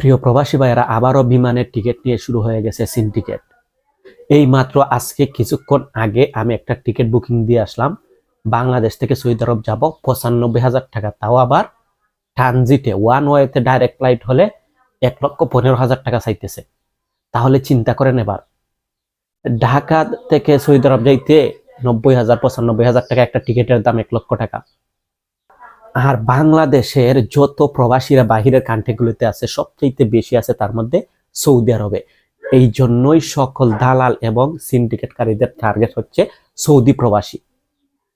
প্রিয় প্রবাসী ভাইয়েরা, আবারও বিমানের টিকিট নিয়ে শুরু হয়ে গেছে সিন্ডিকেট এই মাত্র আজকে কিছুক্ষণ আগে আমি একটা টিকিট বুকিং দিয়ে আসলাম। বাংলাদেশ থেকে সৌদি আরব যাব, পঁচানব্বই হাজার টাকা। তাও আবার ট্রানজিটে, ওয়ান ওয়েতে ডাইরেক্ট ফ্লাইট হলে এক লক্ষ পনেরো হাজার টাকা চাইতেছে। তাহলে চিন্তা করেন এবার। ঢাকা থেকে সৌদি আরব যাইতে নব্বই হাজার, পঁচানব্বই হাজার টাকা একটা টিকিটের দাম এক লক্ষ টাকা। আর বাংলাদেশের যত প্রবাসীরা বাহিরের কান্ট্রিগুলোতে আছে সবচেয়ে বেশি আছে তার মধ্যে সৌদি আরবে। এই জন্যই সকল দালাল এবং সিন্ডিকেটকারীদের টার্গেট হচ্ছে সৌদি প্রবাসী।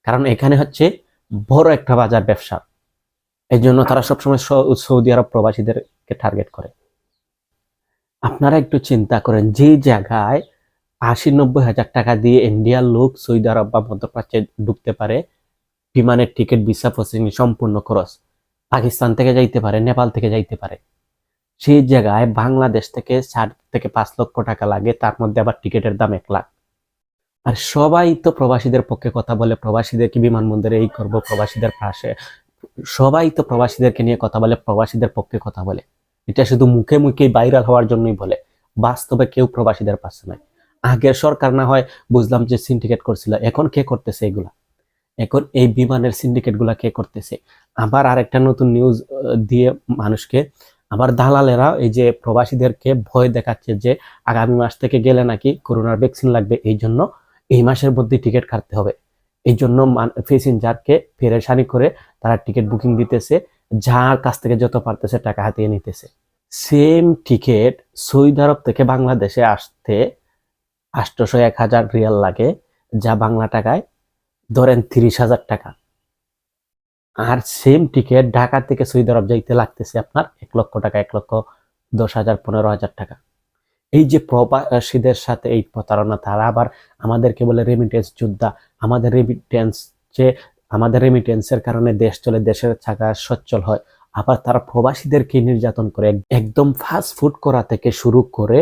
কারণ এখানে হচ্ছে বড় একটা বাজার ব্যবসা। এই জন্য তারা সবসময় সৌদি আরব প্রবাসীদেরকে টার্গেট করে। আপনারা একটু চিন্তা করেন, যে জায়গায় আশি নব্বই হাজার টাকা দিয়ে ইন্ডিয়ার লোক সৌদি আরব বা মধ্যপ্রাচ্যে ঢুকতে পারে বিমানের টিকিট, ভিসা, প্রসেসিং, সম্পূর্ণ খরচ পাকিস্তান থেকে যাইতে পারে, নেপাল থেকে যাইতে পারে। সেই জায়গায় বাংলাদেশ থেকে চার থেকে পাঁচ লক্ষ টাকা লাগে, তার মধ্যে আবার টিকিটের দাম এক লাখ। আর সবাই তো প্রবাসীদের পক্ষে কথা বলে প্রবাসীদেরকে বিমানবন্দরে এই করব, প্রবাসীদের পাশে? সবাই তো প্রবাসীদেরকে নিয়ে কথা বলে, প্রবাসীদের পক্ষে কথা বলে। এটা শুধু মুখে মুখে ভাইরাল হওয়ার জন্যই বলে, বাস্তবে কেউ প্রবাসীদের পাশে নাই। আগের সরকার না হয় বুঝলাম যে সিন্ডিকেট করছিল, এখন কে করতেছে এগুলা? এখন এই বিমানের সিন্ডিকেটগুলা কে করতেছে? আবার আরেকটা নতুন নিউজ দিয়ে মানুষকে, আবার দালালেরা এই যে প্রবাসীদেরকে ভয় দেখাচ্ছে যে আগামী মাস থেকে গেলে নাকি করোনার ভ্যাকসিন লাগবে, এই জন্য এই মাসের মধ্যে টিকিট কাটতে হবে। এই জন্য প্যাসেঞ্জারকে ফেরেশানি করে তারা টিকিট বুকিং দিতেছে, যার কাছ থেকে যত পারতেছে টাকা হাতিয়ে নিতেছে। সেম টিকিট সৌদি আরব থেকে বাংলাদেশে আসতে আটশোশো এক হাজার রিয়াল লাগে, যা বাংলা টাকায় ধরেন তিরিশ হাজার টাকা। আর সেম টিকিট ঢাকা থেকে সৌদি আরব যাইতে লাগতেছে আপনার এক লক্ষ টাকা, এক লক্ষ দশ হাজার, পনেরো হাজার টাকা। এই যে প্রবাসীদের সাথে এই প্রতারণা, তারা আবার আমাদেরকে বলে রেমিটেন্স যোদ্ধা। আমাদের রেমিটেন্স যে, আমাদের রেমিটেন্সের কারণে দেশ চলে, দেশের টাকা সচ্ছল হয়। আবার তারা প্রবাসীদেরকে নির্যাতন করে একদম ফাস্ট ফুড করা থেকে শুরু করে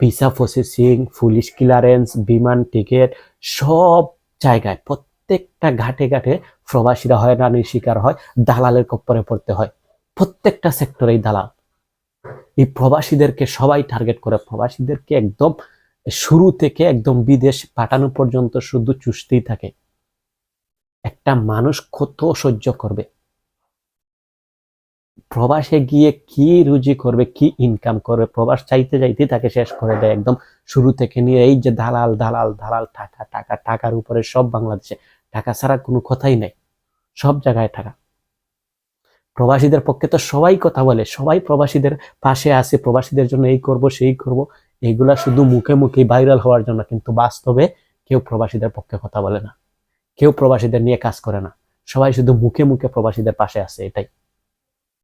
ভিসা প্রসেসিং পুলিশ ক্লিয়ারেন্স বিমান টিকিট সব জায়গায়, প্রত্যেকটা ঘাটে ঘাটে প্রবাসীরা হয় রানীর শিকার হয়, দালালের কপ্পরে পড়তে হয়। প্রত্যেকটা সেক্টরেই দালাল। এই প্রবাসীদেরকে সবাই টার্গেট করে, প্রবাসীদেরকে একদম শুরু থেকে একদম বিদেশ পাঠানো পর্যন্ত শুধু চুষতেই থাকে। একটা মানুষ কত সহ্য করবে? প্রবাসে গিয়ে কি রুজি করবে, কি ইনকাম করবে, প্রবাস চাইতে চাইতে তাকে শেষ করে দেয় একদম শুরু থেকে নিয়ে এই যে দালাল দালাল দালাল, টাকা টাকা, টাকার উপরে সব বাংলাদেশে। টাকা ছাড়া কোনো কথাই নেই। সব জায়গায় টাকা। প্রবাসীদের পক্ষে তো সবাই কথা বলে, সবাই প্রবাসীদের পাশে আছে, প্রবাসীদের জন্য এই করব, সেই করব। এইগুলা শুধু মুখে মুখে ভাইরাল হওয়ার জন্য, কিন্তু বাস্তবে কেউ প্রবাসীদের পক্ষে কথা বলে না। কেউ প্রবাসীদের নিয়ে কাজ করে না। সবাই শুধু মুখে মুখে প্রবাসীদের পাশে আছে, এটাই।